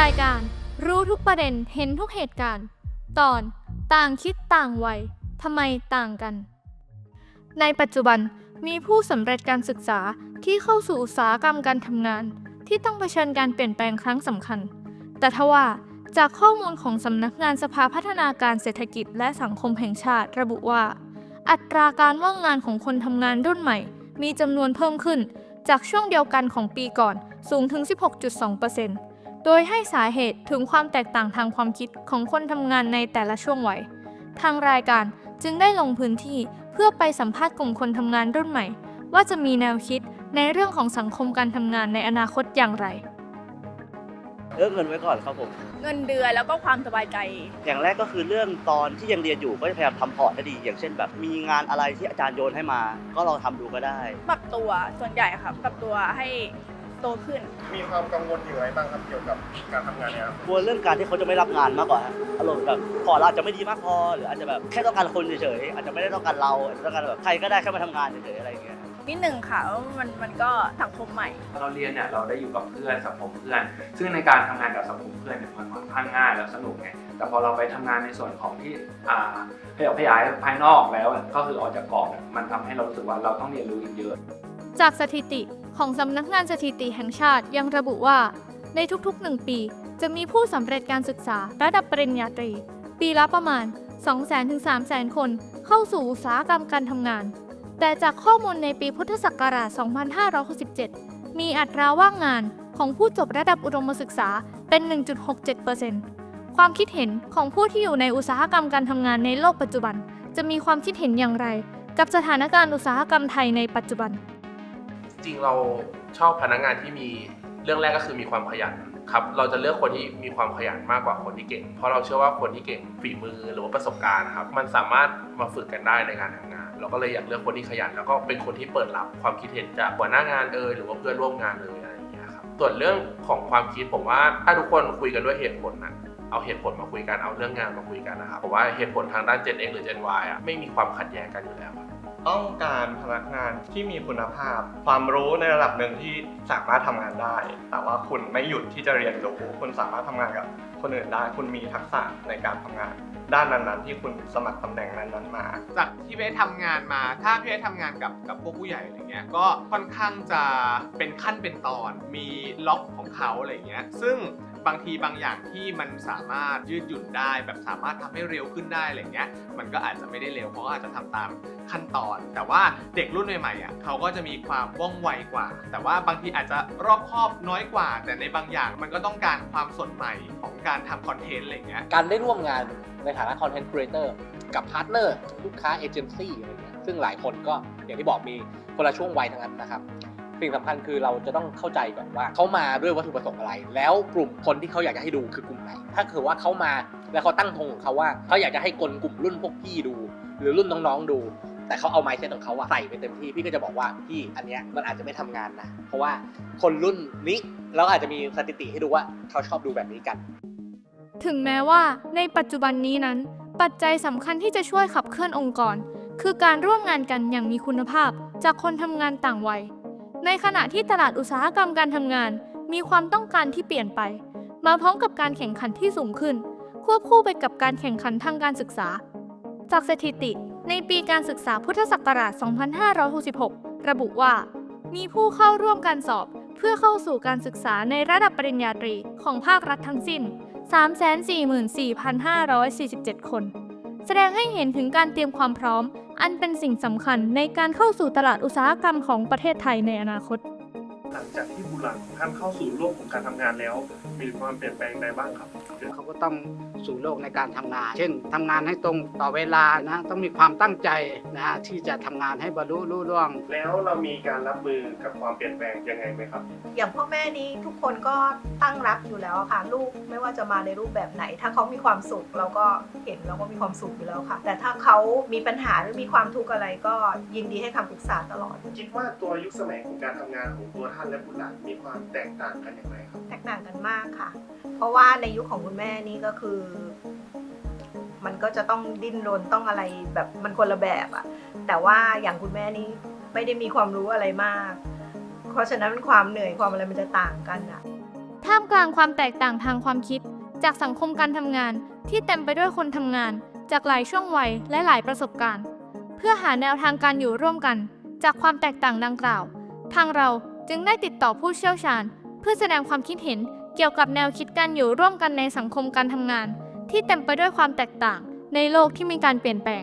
รายการรู้ทุกประเด็นเห็นทุกเหตุการณ์ ตอนต่างคิดต่างวัยทำไมต่างกัน ในปัจจุบันมีผู้สำเร็จการศึกษาที่เข้าสู่อุตสาหกรรมการทำงาน ที่ต้องเผชิญการเปลี่ยนแปลงครั้งสำคัญ แต่ทว่าจากข้อมูลของสำนักงานสภาพัฒนาการเศรษฐกิจและสังคมแห่งชาติระบุว่า อัตราการว่างงานของคนทำงานรุ่นใหม่ มีจำนวนเพิ่มขึ้น จากช่วงเดียวกันของปีก่อนสูงถึง 16.2% โดยให้สาเหตุถึงความแตกต่างทางความคิดของคนทำงานในแต่ละช่วงวัย ทางรายการจึงได้ลงพื้นที่เพื่อไปสัมภาษณ์กลุ่มคนทำงานรุ่นใหม่ ว่าจะมีแนวคิดในเรื่องของสังคมการทำงานในอนาคตอย่างไร เลือกเงินไว้ก่อนครับผม เงินเดือนแล้วก็ความสบายใจ อย่างแรกก็คือเรื่องตอนที่ยังเรียนอยู่ก็จะพยายามทำพอร์ตให้ดี อย่างเช่นแบบมีงานอะไรที่อาจารย์โยนให้มา ก็ลองทำดูก็ได้ ปรับตัวส่วนใหญ่ค่ะปรับตัวให้ โตขึ้น มีความกังวลอยู่ไหมบ้างครับเกี่ยวกับการทำงานเนี่ยครับกลัวเรื่องการที่เขาจะไม่รับงานมากกว่าฮะอารมณ์แบบพอร์ตเราอาจจะไม่ดีมากพอ หรืออาจจะแบบแค่ต้องการคนเฉยๆอาจจะไม่ได้ต้องการเราอาจจะต้องการแบบใครก็ได้แค่มาทำงานเฉยๆอะไรอย่างเงี้ย นิดหนึ่งค่ะว่ามันมันก็สังคมใหม่เราเรียนเนี่ยเราได้อยู่กับเพื่อนสังคมเพื่อน ซึ่งในการทำงานกับสังคมเพื่อนเนี่ยมันค่อนข้างง่ายและสนุกไงแต่พอเราไปทำงานในส่วนของที่อ่าขยับขยายภายนอกแล้วอะก็คือออกจากกรอบเนี่ยมันทำให้เรารู้สึกว่าเราต้องเรียนรู้อีกเยอะ จากสถิติ ของสำนักงานสถิติแห่งชาติยังระบุว่า ในทุกๆ 1 ปี จะมีผู้สำเร็จการศึกษาระดับปริญญาตรี ปีละประมาณ 200,000ถึง300,000 คนเข้าสู่อุตสาหกรรมการทำงาน แต่จากข้อมูลในปีพุทธศักราช 2567 มีอัตราว่างงานของผู้จบระดับอุดมศึกษาเป็น 1.67%ความคิดเห็นของผู้ที่อยู่ในอุตสาหกรรมการทำงานในโลกปัจจุบัน จะมีความคิดเห็นอย่างไร กับสถานการณ์อุตสาหกรรมไทยในปัจจุบัน จริงเราชอบพนักงานที่มีเรื่องแรกก็คือมีความขยันครับ เราจะเลือกคนที่มีความขยันมากกว่าคนที่เก่ง เพราะเราเชื่อว่าคนที่เก่งฝีมือหรือว่าประสบการณ์ครับ มันสามารถมาฝึกกันได้ในการทำงาน เราก็เลยอยากเลือกคนที่ขยัน แล้วก็เป็นคนที่เปิดรับความคิดเห็นจากหัวหน้างานเอยหรือว่าเพื่อนร่วมงานเลยอะไรอย่างเงี้ยครับส่วนเรื่องของความคิดผมว่าถ้าทุกคนคุยกันด้วยเหตุผลนะเอาเหตุผลมาคุยกันเอาเรื่องงานมาคุยกันนะครับผมว่าเหตุผลทางด้าน Gen X หรือ Gen Y อะไม่มีความขัดแย้งกันอยู่แล้ว ต้องการพนักงานที่มีคุณภาพ ความรู้ในระดับหนึ่งที่สามารถทำงานได้ แต่ว่าคุณไม่หยุดที่จะเรียนรู้คุณสามารถทำงานกับคนอื่นได้ คุณมีทักษะในการทำงาน ด้านนั้นๆ ที่คุณสมัครตำแหน่งนั้นๆมา จากที่พี่ทำงานมา ถ้าพี่เอทำงานกับกับพวกผู้ใหญ่อะไรเงี้ย ก็ค่อนข้างจะเป็นขั้นเป็นตอน มีล็อกของเขาอะไรเงี้ย ซึ่ง บางทีบางอย่างที่มันสามารถยืดหยุ่นได้ แบบสามารถทำให้เร็วขึ้นได้อะไรเงี้ยมันก็อาจจะไม่ได้เร็วเพราะอาจจะทำตามขั้นตอน แต่ว่าเด็กรุ่นใหม่ๆอะเขาก็จะมีความว่องไวกว่า แต่ว่าบางทีอาจจะรอบคอบน้อยกว่า แต่ในบางอย่างมันก็ต้องการความสดใหม่ของการทำคอนเทนต์อะไรเงี้ยการได้ร่วมงานในฐานะคอนเทนต์ครีเอเตอร์กับพาร์ทเนอร์ลูกค้าเอเจนซี่อะไรเงี้ยซึ่งหลายคนก็อย่างที่บอกมีคนละช่วงวัยทั้งนั้นนะครับ สิ่งสำคัญคือเราจะต้องเข้าใจก่อนว่าเขามาด้วยวัตถุประสงค์อะไร แล้วกลุ่มคนที่เขาอยากจะให้ดูคือกลุ่มไหน ถ้าคือว่าเขามาแล้วเขาตั้งธงของเขาว่าเขาอยากจะให้คนกลุ่มรุ่นพวกพี่ดู หรือรุ่นน้องๆดู แต่เขาเอาไมซ์เซ็ตของเขาอะใส่ไปเต็มที่พี่ก็จะบอกว่าพี่อันเนี้ยมันอาจจะไม่ทำงานนะเพราะว่าคนรุ่นนี้เราอาจจะมีสถิติให้ดูว่าเขาชอบดูแบบนี้กัน ถึงแม้ว่าในปัจจุบันนี้นั้น ปัจจัยสำคัญที่จะช่วยขับเคลื่อนองค์กร คือการร่วมงานกันอย่างมีคุณภาพจากคนทำงานต่างวัย ในขณะที่ตลาดอุตสาหกรรมการทำงาน มีความต้องการที่เปลี่ยนไป มาพร้อมกับการแข่งขันที่สูงขึ้น ควบคู่ไปกับการแข่งขันทางการศึกษา จากสถิติ ในปีการศึกษาพุทธศักราช 2566 ระบุว่า มีผู้เข้าร่วมการสอบเพื่อเข้าสู่การศึกษาในระดับปริญญาตรีของภาครัฐทั้งสิ้น 344,547 คน แสดงให้เห็นถึงการเตรียมความพร้อม อันเป็นสิ่งสำคัญในการเข้าสู่ตลาดอุตสาหกรรมของประเทศไทยในอนาคต หลังจากที่บุหลังท่านเข้าสู่โลกของการทำงานแล้ว มีความเปลี่ยนแปลงใดบ้างครับ เขาก็ต้องสู่โลกในการทำงาน เช่นทำงานให้ตรงต่อเวลานะต้องมีความตั้งใจนะฮะที่จะทำงานให้บรรลุรุ่ร่วง แล้วเรามีการรับมือกับความเปลี่ยนแปลงยังไงไหมครับ อย่างพ่อแม่นี้ทุกคนก็ตั้งรับอยู่แล้วอะค่ะ ลูกไม่ว่าจะมาในรูปแบบไหน ถ้าเขามีความสุขเราก็เห็นเราก็มีความสุขอยู่แล้วค่ะ แต่ถ้าเขามีปัญหาหรือมีความทุกข์อะไรก็ยินดีให้คำปรึกษาตลอด คิดว่าตัวยุคสมัยของการทำงานของตัวท่านและบุตรหลานมีความแตกต่างกันอย่างไรครับ แตกต่างกันมากค่ะ เพราะว่าในยุคของคุณแม่นี่ก็คือ มันก็จะต้องดิ้นรนต้องอะไรแบบมันคนละแบบอะแต่ว่าอย่างคุณแม่นี่ไม่ได้มีความรู้อะไรมาก เพราะฉะนั้นความเหนื่อยความอะไรมันจะต่างกันอะท่ามกลางความแตกต่างทางความคิด จากสังคมการทำงานที่เต็มไปด้วยคนทำงาน จากหลายช่วงวัยและหลายประสบการณ์ เพื่อหาแนวทางการอยู่ร่วมกัน จากความแตกต่างดังกล่าว ทางเราจึงได้ติดต่อผู้เชี่ยวชาญ เพื่อแสดงความคิดเห็น เกี่ยวกับแนวคิดการอยู่ร่วมกันในสังคมการทำงาน ที่เต็มไปด้วยความแตกต่าง ในโลกที่มีการเปลี่ยนแปลง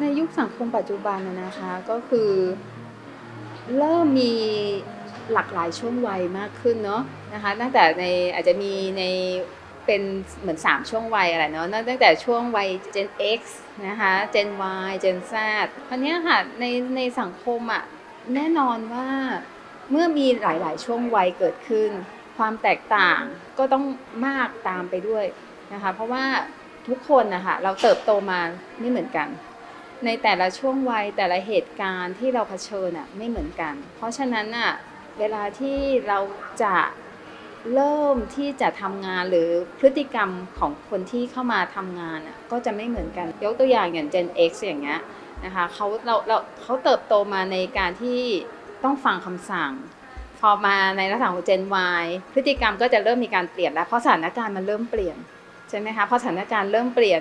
ในยุคสังคมปัจจุบันนะนะคะก็คือ เริ่มมีหลากหลายช่วงวัยมากขึ้นเนาะนะคะตั้งแต่ในอาจจะมีในเป็นเหมือน 3 ช่วงวัยอะไรเนาะตั้งแต่ช่วงวัย Gen X นะคะ Gen Y Gen Z คราวนี้ค่ะในในสังคมอะ่ะแน่นอนว่า เมื่อมีหลาย ๆ ช่วงวัยเกิดขึ้น ความแตกต่างก็ต้องมากตามไปด้วยนะคะ เพราะว่าทุกคนนะคะเราเติบโตมาไม่เหมือนกัน ในแต่ละช่วงวัยแต่ละเหตุการณ์ที่เราเผชิญอะไม่เหมือนกัน เพราะฉะนั้นอะเวลาที่เราจะเริ่มที่จะทำงานหรือพฤติกรรมของคนที่เข้ามาทำงานอะก็จะไม่เหมือนกัน ยกตัวอย่างอย่าง Gen X อย่างเงี้ยนะคะเขาเราเราเขาเติบโตมาในการที่ ต้องฟังคำสั่ง พอมาในลักษณะของ Gen Y พฤติกรรมก็จะเริ่มมีการเปลี่ยนแล้วเพราะสถานการณ์มันเริ่มเปลี่ยนใช่ไหมคะเพราะสถานการณ์เริ่มเปลี่ยน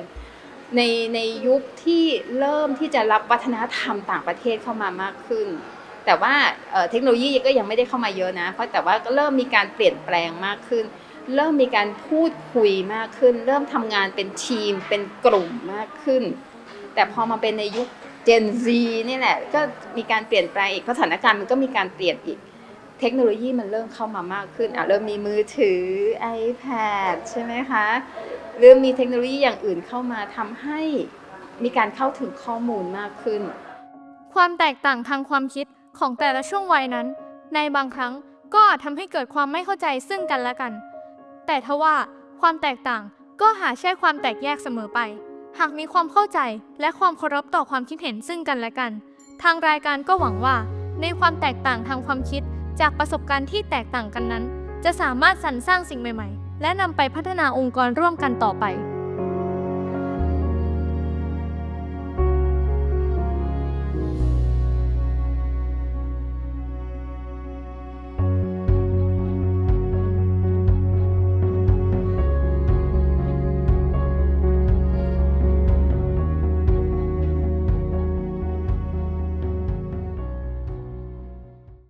ในในยุคที่เริ่มที่จะรับวัฒนธรรมต่างประเทศเข้ามามากขึ้น แต่ว่าเอ่อเทคโนโลยีก็ยังไม่ได้เข้ามาเยอะนะ เพราะแต่ว่าก็เริ่มมีการเปลี่ยนแปลงมากขึ้น เริ่มมีการพูดคุยมากขึ้น เริ่มทำงานเป็นทีมเป็นกลุ่มมากขึ้น แต่พอมาเป็นในยุค Gen Z นี่แหละก็มีการเปลี่ยนแปลงอีกเพราะสถานการณ์มันก็มีการเปลี่ยนอีก เทคโนโลยีมันเริ่มเข้ามามากขึ้นอะเริ่มมีมือถือ iPad ใช่ไหมคะเริ่มมีเทคโนโลยีอย่างอื่นเข้ามาทำให้มีการเข้าถึงข้อมูลมากขึ้น ความแตกต่างทางความคิดของแต่ละช่วงวัยนั้น ในบางครั้งก็อาจทำให้เกิดความไม่เข้าใจซึ่งกันและกัน แต่ทว่าความแตกต่างก็หาใช่ความแตกแยกเสมอไป หากมีความเข้าใจและความเคารพต่อความคิดเห็นซึ่งกันและกัน ทางรายการก็หวังว่า ในความแตกต่างทางความคิด จากประสบการณ์ที่แตกต่างกันนั้น จะสามารถสรรสร้างสิ่งใหม่ ๆ และนำไปพัฒนาองค์กรร่วมกันต่อไป